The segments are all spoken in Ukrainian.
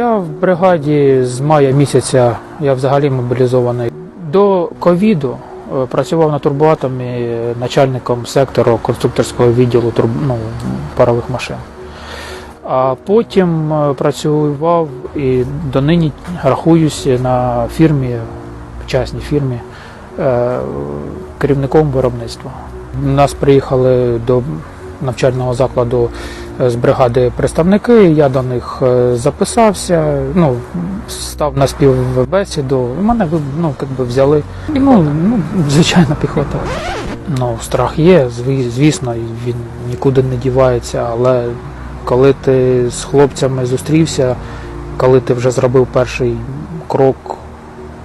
Я в бригаді з мая місяця, я взагалі мобілізований. До ковіду е, працював на турбоатомі начальником сектору конструкторського відділу турб... ну, парових машин. А потім е, працював і донині рахуюся на фірмі, частній фірмі, е, керівником виробництва. Нас приїхали до навчального закладу е, з бригади представники. Я до них е, записався, ну, став на співбесіду. Мене ну, би взяли. Ну, ну, звичайно, піхота. Ну, страх є, звісно, він нікуди не дівається, але коли ти з хлопцями зустрівся, коли ти вже зробив перший крок,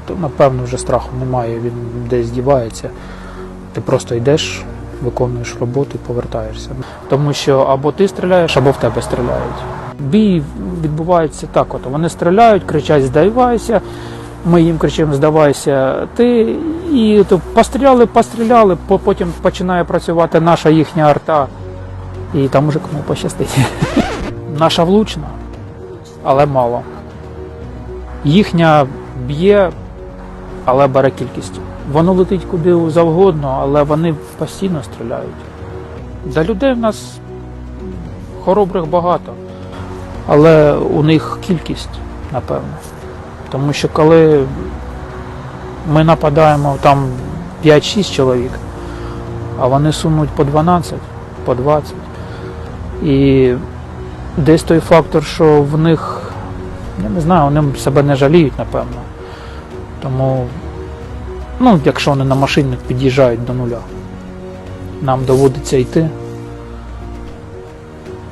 то напевно вже страху немає, він десь дівається. Ти просто йдеш, виконуєш роботу і повертаєшся. Тому що або ти стріляєш, або в тебе стріляють. Бій відбувається так: от вони стріляють, кричать Здавайся. Ми їм кричимо Здавайся, ти і то постріляли, постріляли, потім починає працювати наша їхня арта. І там уже кому пощастить. Наша влучна, але мало. Їхня б'є, але бере кількістю. Воно летить куди завгодно, але вони постійно стріляють. За людей в нас хоробрих багато, але у них кількість, напевно. Тому що коли ми нападаємо там 5-6 чоловік, а вони сунуть по 12, по 20. І десь той фактор, що в них, я не знаю, вони себе не жаліють, напевно. Тому, ну, якщо вони на машинах під'їжджають до нуля, нам доводиться йти,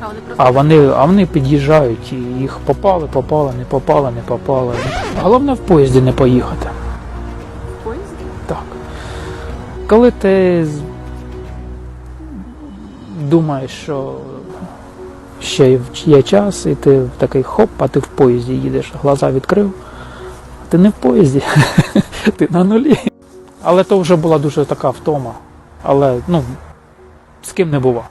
А вони просто а вони, а вони під'їжджають і їх попали, попали, не попали, не попали. Головне в поїзді не поїхати. в поїзді? Так. Коли ти думаєш, що ще є час, і ти такий хоп, а ти в поїзді їдеш, глаза відкрив, а ти не в поїзді, ти на нулі. Але то вже була дуже така втома. Але ну, з ким не бува.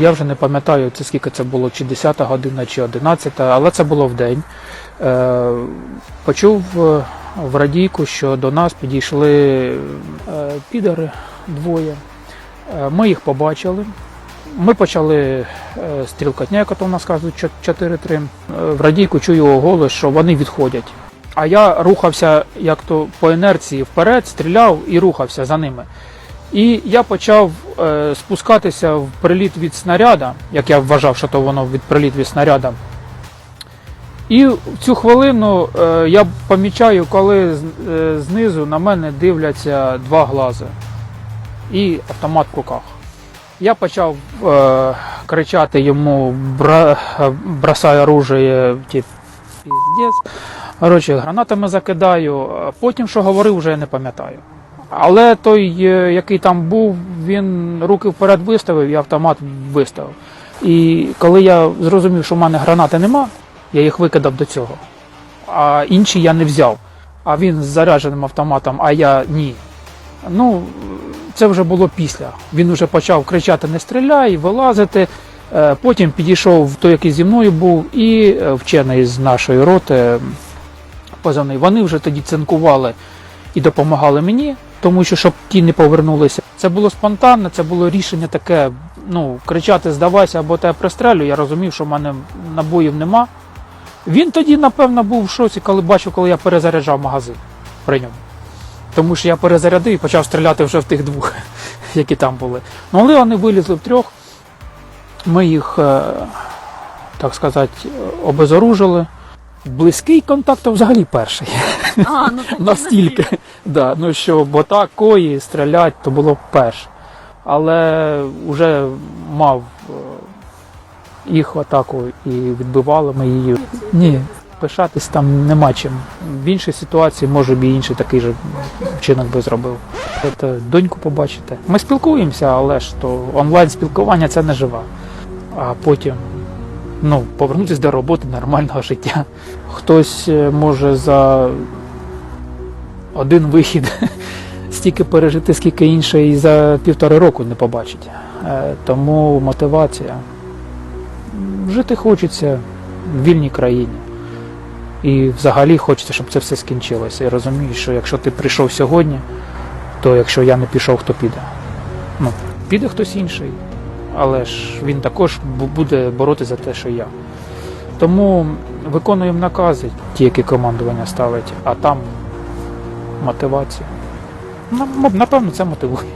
Я вже не пам'ятаю, це скільки це було, чи 10 година, чи 11, але це було в день. Е, почув е, в радійку, що до нас підійшли е, підари двоє. Ми їх побачили. Ми почали е, стрілкатня, як то в нас кажуть, 4-3. Е, в радійку чую голос, що вони відходять. А я рухався як то по інерції вперед, стріляв і рухався за ними. І я почав е, спускатися в приліт від снаряда, як я вважав, що то воно від приліт від снаряда. І в цю хвилину я помічаю, коли знизу на мене дивляться два глази і автомат в руках. Я почав е, кричати йому бра, бросай оружие. Коротше, гранатами закидаю. Потім, що говорив, вже не пам'ятаю. Але той, е, який там був, він руки вперед виставив і автомат виставив. І коли я зрозумів, що в мене гранати нема, я їх викидав до цього. А інші я не взяв. А він з зарядженим автоматом, а я ні. Ну, це вже було після. Він вже почав кричати Не стріляй, вилазити. Е, Потім підійшов той, який зі мною був, і е, вчений з нашої роти позивний. Вони вже тоді цинкували і допомагали мені, тому що щоб ті не повернулися. Це було спонтанне, це було рішення таке, ну, кричати здавайся або тебе пристрелю. Я розумів, що в мене набоїв нема. Він тоді, напевно, був в шоці, коли бачив, коли я перезаряджав магазин при ньому. Тому що я перезарядив і почав стріляти вже в тих двох, які там були. Ну, але вони вилізли втрьох. Ми їх, е, так сказати, обезоружили. Близький контакт то взагалі перший. А, ну так. Настільки. Да, ну що, бо так, кої стрілять, то було перше. Але вже мав е, їх в атаку і відбивали ми її. Ні, пишатись там нема чим. В іншій ситуації, може б і інший такий же вчинок би зробив. Це доньку побачите. Ми спілкуємося, але ж то онлайн спілкування це не жива. А потім ну, повернутися до роботи нормального життя. Хтось е, може за один вихід стільки пережити, скільки інше і за півтори року не побачить. Е, Тому мотивація. Жити хочеться в вільній країні. І взагалі хочеться, щоб це все скінчилося. І розумієш, що якщо ти прийшов сьогодні, то якщо я не пішов, хто піде? Ну, піде хтось інший, але ж він також буде боротися за те, що я. Тому виконуємо накази, ті, які командування ставить, а там мотивація. Напевно, це мотивує.